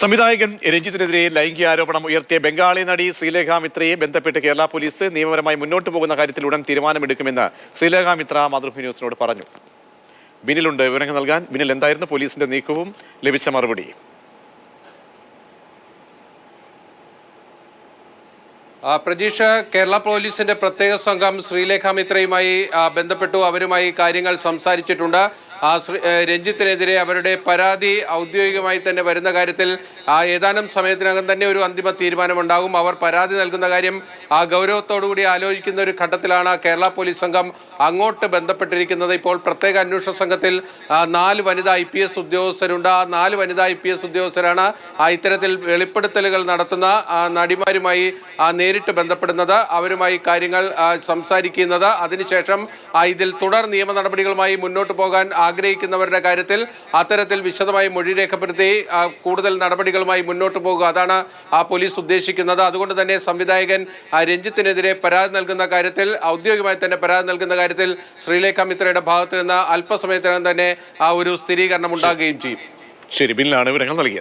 സംവിധായകൻ രഞ്ജിത്തിനെതിരെ ലൈംഗിക ആരോപണം ഉയർത്തിയ ബംഗാളി നടി ശ്രീലേഖ മിത്രയെ ബന്ധപ്പെട്ട് കേരള പോലീസ് നിയമപരമായി മുന്നോട്ട് പോകുന്ന കാര്യത്തിൽ ഉടൻ തീരുമാനമെടുക്കുമെന്ന് ശ്രീലേഖ മിത്ര മാതൃഭൂമി ന്യൂസിനോട് പറഞ്ഞു. ബിനിലുണ്ട് വിവരങ്ങൾ നൽകാൻ. ബിനിൽ എന്തായിരുന്നു പോലീസിന്റെ നീക്കവും? ലഭിച്ച മറുപടി. പ്രതീക്ഷ കേരള പോലീസിന്റെ പ്രത്യേക സംഘം ശ്രീലേഖ മിത്രയുമായി ബന്ധപ്പെട്ടു. അവരുമായി കാര്യങ്ങൾ സംസാരിച്ചിട്ടുണ്ട്. ആ രഞ്ജിത്തിനെതിരെ അവരുടെ പരാതി ഔദ്യോഗികമായി തന്നെ വരുന്ന കാര്യത്തിൽ ആ, ഏതാനും സമയത്തിനകം തന്നെ ഒരു അന്തിമ തീരുമാനമുണ്ടാകും. അവർ പരാതി നൽകുന്ന കാര്യം ആ ഗൗരവത്തോടുകൂടി ആലോചിക്കുന്ന ഒരു ഘട്ടത്തിലാണ് കേരള പോലീസ് സംഘം അങ്ങോട്ട് ബന്ധപ്പെട്ടിരിക്കുന്നത്. ഇപ്പോൾ പ്രത്യേക അന്വേഷണ സംഘത്തിൽ നാല് വനിതാ ഐ പി എസ് ഉദ്യോഗസ്ഥരുണ്ട്. ആ നാല് വനിതാ ഐ പി എസ് ഉദ്യോഗസ്ഥരാണ് ഇത്തരത്തിൽ വെളിപ്പെടുത്തലുകൾ നടത്തുന്ന നടിമാരുമായി നേരിട്ട് ബന്ധപ്പെടുന്നത് അവരുമായി കാര്യങ്ങൾ സംസാരിക്കുന്നത്. അതിനുശേഷം ഇതിൽ തുടർ നിയമ നടപടികളുമായി മുന്നോട്ട് പോകാൻ ആഗ്രഹിക്കുന്നവരുടെ കാര്യത്തിൽ അത്തരത്തിൽ വിശദമായി മൊഴി രേഖപ്പെടുത്തി കൂടുതൽ നടപടികളുമായി മുന്നോട്ട് പോകുക. അതാണ് ആ പോലീസ് ഉദ്ദേശിക്കുന്നത്. അതുകൊണ്ട് തന്നെ സംവിധായകൻ രഞ്ജിത്തിനെതിരെ പരാതി നൽകുന്ന കാര്യത്തിൽ ഔദ്യോഗികമായി തന്നെ പരാതി നൽകുന്ന കാര്യത്തിൽ ശ്രീലേഖ മിത്രയുടെ ഭാഗത്ത് നിന്ന് അല്പസമയത്തിനകം തന്നെ ആ ഒരു സ്ഥിരീകരണം ഉണ്ടാകുകയും ചെയ്യും. ശരി. ബില്ലാണ് വിവരങ്ങൾ നൽകിയത്.